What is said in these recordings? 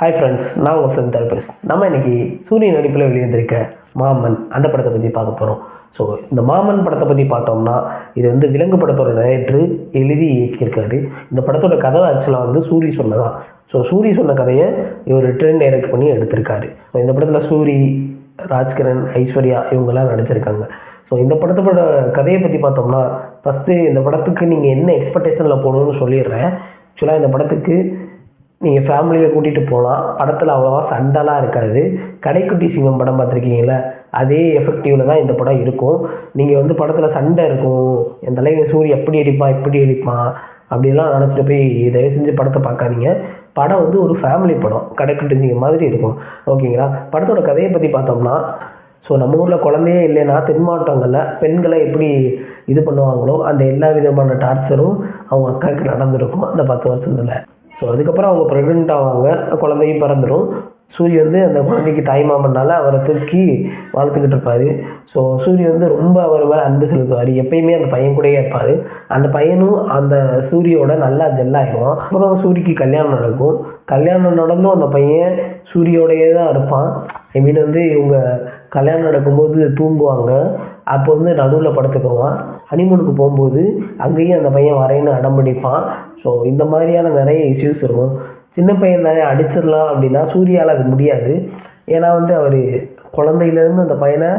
Hi friends நான் உங்கள் friend therapist நம்ம இன்னைக்கு சூரிய நடிப்பில் வெளியிருந்திருக்க மாமன் அந்த படத்தை பற்றி பார்க்க போகிறோம் ஸோ இந்த மாமன் படத்தை பற்றி பார்த்தோம்னா இது வந்து விலங்கு படத்தோட டைரக்டர் எழுதி இயக்கியிருக்காரு. இந்த படத்தோட கதை ஆக்சுவலாக வந்து சூரி சொன்னதான் ஸோ சூரி சொன்ன கதையை இவர் ட்ரெண்ட் டைரக்ட் பண்ணி எடுத்திருக்காரு. ஸோ இந்த படத்தில் சூரி ராஜ்கிரண் ஐஸ்வர்யா இவங்கெல்லாம் நடிச்சிருக்காங்க. ஸோ இந்த படத்தோட கதையை பற்றி பார்த்தோம்னா ஃபஸ்ட்டு இந்த படத்துக்கு நீங்கள் என்ன எக்ஸ்பெக்டேஷனில் போகணும்னு சொல்லிடுறேன். ஆக்சுவலாக இந்த படத்துக்கு நீங்கள் ஃபேமிலியை கூட்டிகிட்டு போகலாம் படத்தில் அவ்வளோவா சண்டைலாம் இருக்காது. கடைக்குட்டி சிங்கம் படம் பார்த்துருக்கீங்களா அதே எஃபெக்டிவில் தான் இந்த படம் இருக்கும். நீங்கள் வந்து படத்தில் சண்டை இருக்கும். என் தலைவர் சூரிய எப்படி அடிப்பான் இப்படி அடிப்பான் அப்படிலாம் நினச்சிட்டு போய் தயவு செஞ்சு படத்தை பார்க்காதீங்க. படம் வந்து ஒரு ஃபேமிலி படம். கடைக்குட்டி சிங்கம் மாதிரி இருக்கும். ஓகேங்களா? படத்தோட கதையை பற்றி பார்த்தோம்னா ஸோ நம்ம ஊரில் குழந்தையே இல்லைன்னா தென் மாவட்டங்களில் பெண்களை எப்படி இது பண்ணுவாங்களோ அந்த எல்லா விதமான டார்ச்சரும் அவங்க அக்காவுக்கு நடந்திருக்கும். அந்த பத்து வருஷத்தில். ஸோ அதுக்கப்புறம் அவங்க ப்ரெக்னென்ட் ஆவாங்க. குழந்தையும் பிறந்துடும் சூரிய வந்து அந்த குழந்தைக்கு தாய்மாமனால அவரை தூக்கி வளர்த்துக்கிட்டு இருப்பார். ஸோ சூரிய வந்து ரொம்ப அவர் மேலே அன்பு செலுத்துவார். எப்பயுமே அந்த பையன் கூடயே இருப்பார். அந்த பையனும் அந்த சூரியோட நல்லா ஜெல்லாயிடுவான் அப்புறம் சூரிக்கு கல்யாணம் நடக்கும். கல்யாணம் நடந்தும் அந்த பையன் சூரியோடையே தான் இருப்பான். ஐ மீன் வந்து இவங்க கல்யாணம் நடக்கும்போது தூங்குவாங்க. அப்போ வந்து நடுவில் படுத்துக்குவான். ஹனிமூனுக்கு போகும்போது அங்கேயும் அந்த பையன் வரேன்னு அடம் பிடிப்பான். ஸோ இந்த மாதிரியான நிறைய இஷ்யூஸ் இருக்கும். சின்ன பையன் தானே அடிச்சிடலாம் அப்படின்னா சூர்யாவில் அது முடியாது. ஏன்னா வந்து அவர் குழந்தையிலேருந்து அந்த பையனை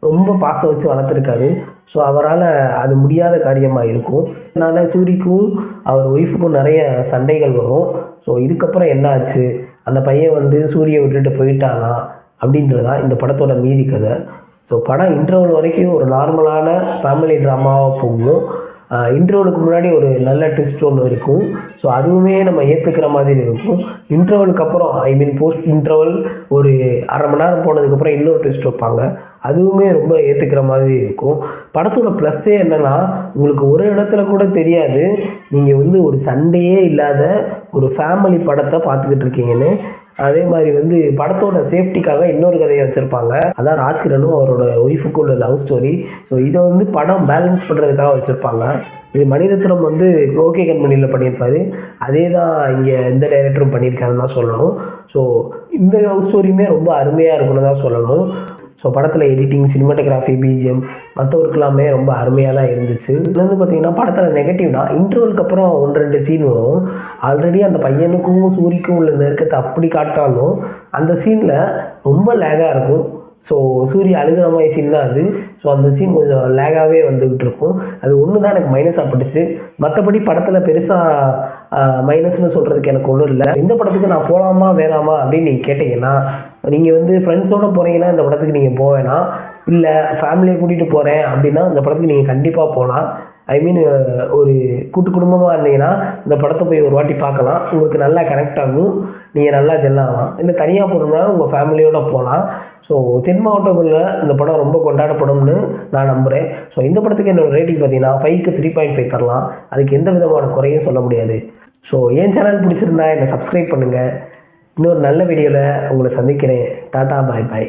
ரொம்ப பாசம் வச்சு வளர்த்துருக்காரு. ஸோ அவரால் அது முடியாத காரியமாக இருக்கும். அதனால் சூரிக்கும் அவர் ஒய்ஃபுக்கும் நிறைய சண்டைகள் வரும். ஸோ இதுக்கப்புறம் என்ன ஆச்சு? அந்த பையன் வந்து சூரியை விட்டுட்டு போயிட்டானா? அப்படின்றதான் இந்த படத்தோட மீதி கதை. ஸோ படம் இன்டர்வல் வரைக்கும் ஒரு நார்மலான ஃபேமிலி ட்ராமாவாக போகும். இன்டர்வலுக்கு முன்னாடி ஒரு நல்ல ட்விஸ்ட் ஒன்று இருக்கும். ஸோ அதுவுமே நம்ம ஏற்றுக்கிற மாதிரி இருக்கும். இன்டர்வலுக்கு அப்புறம் ஐ மீன் போஸ்ட் இன்டர்வல் ஒரு அரை மணி நேரம் போனதுக்கப்புறம் இன்னொரு ட்விஸ்ட் வைப்பாங்க. அதுவுமே ரொம்ப ஏற்றுக்கிற மாதிரி இருக்கும். படத்தோட ப்ளஸ்ஸே என்னென்னா உங்களுக்கு ஒரு இடத்துல கூட தெரியாது. நீங்கள் வந்து ஒரு சண்டையே இல்லாத ஒரு ஃபேமிலி படத்தை பார்த்துக்கிட்டு இருக்கீங்கன்னு. அதே மாதிரி வந்து படத்தோட சேஃப்டிக்காக இன்னொரு கதையை வச்சுருப்பாங்க. அதான் ராஜ்கிரனும் அவரோட ஒய்ஃபுக்கு உள்ள லவ் ஸ்டோரி. ஸோ இதை வந்து படம் பேலன்ஸ் பண்ணுறதுக்காக வச்சுருப்பாங்க. இது மணிரத்னம் வந்து ஓகே கண்மணியில் பண்ணியிருப்பாரு. அதே தான் இங்கே இந்த டைரக்டரும் பண்ணியிருக்காருன்னு தான் சொல்லணும். ஸோ இந்த லவ் ஸ்டோரியுமே ரொம்ப அருமையாக இருக்குன்னு தான் சொல்லணும். ஸோ படத்தில் எடிட்டிங் சினிமாட்டோகிராஃபி பிஜிஎம் மற்ற ஒர்க்கெல்லாமே ரொம்ப அருமையாக தான் இருந்துச்சு. இது வந்து பார்த்தீங்கன்னா படத்தில் நெகட்டிவ்னா இன்டர்வலுக்கு அப்புறம் ஒன்று ரெண்டு சீன் வரும். ஆல்ரெடி அந்த பையனுக்கும் சூரிக்கும் உள்ள நெருக்கத்தை அப்படி காட்டாலும் அந்த சீனில் ரொம்ப லேகாக இருக்கும். ஸோ சூரிய அழுகிற மாதிரி சீன் தான் அது. ஸோ அந்த சீன் கொஞ்சம் லேகாகவே வந்துக்கிட்டு இருக்கும். அது ஒன்று தான் எனக்கு மைனஸாக பட்டுச்சு. மற்றபடி படத்தில் பெருசாக மைனஸ்னு சொல்கிறதுக்கு எனக்கு ஒன்றும் இல்லை. இந்த படத்துக்கு நான் போகலாமா வேணாமா அப்படின்னு நீங்கள் கேட்டிங்கன்னா நீங்கள் வந்து ஃப்ரெண்ட்ஸோடு போகிறீங்கன்னா இந்த படத்துக்கு நீங்கள் போக வேணாம். இல்லை ஃபேமிலியை கூட்டிகிட்டு போகிறேன் அப்படின்னா இந்த படத்துக்கு நீங்கள் கண்டிப்பாக போகலாம். ஐ மீன் ஒரு கூட்டு குடும்பமாக இருந்தீங்கன்னா இந்த படத்தை போய் ஒரு வாட்டி பார்க்கலாம். உங்களுக்கு நல்லா கனெக்ட் ஆகும். நீங்கள் நல்லா ஜெல்லாகலாம் இல்லை தனியாக போகணும்னா உங்கள் ஃபேமிலியோடு போகலாம். ஸோ தென் மாவட்டங்களில் இந்த படம் ரொம்ப கொண்டாடப்படும்னு நான் நம்புகிறேன் ஸோ இந்த படத்துக்கு என்னோடய ரேட்டிங் பார்த்தீங்கன்னா ஃபைவ்க்கு த்ரீ பாயிண்ட் ஃபைவ் தரலாம். அதுக்கு எந்த விதமான குறையும் சொல்ல முடியாது. ஸோ என் சேனல் பிடிச்சிருந்தா என்னை சப்ஸ்கிரைப் பண்ணுங்கள் இன்னொரு நல்ல வீடியோவில் உங்களை சந்திக்கிறேன். டாட்டா பாய் பாய்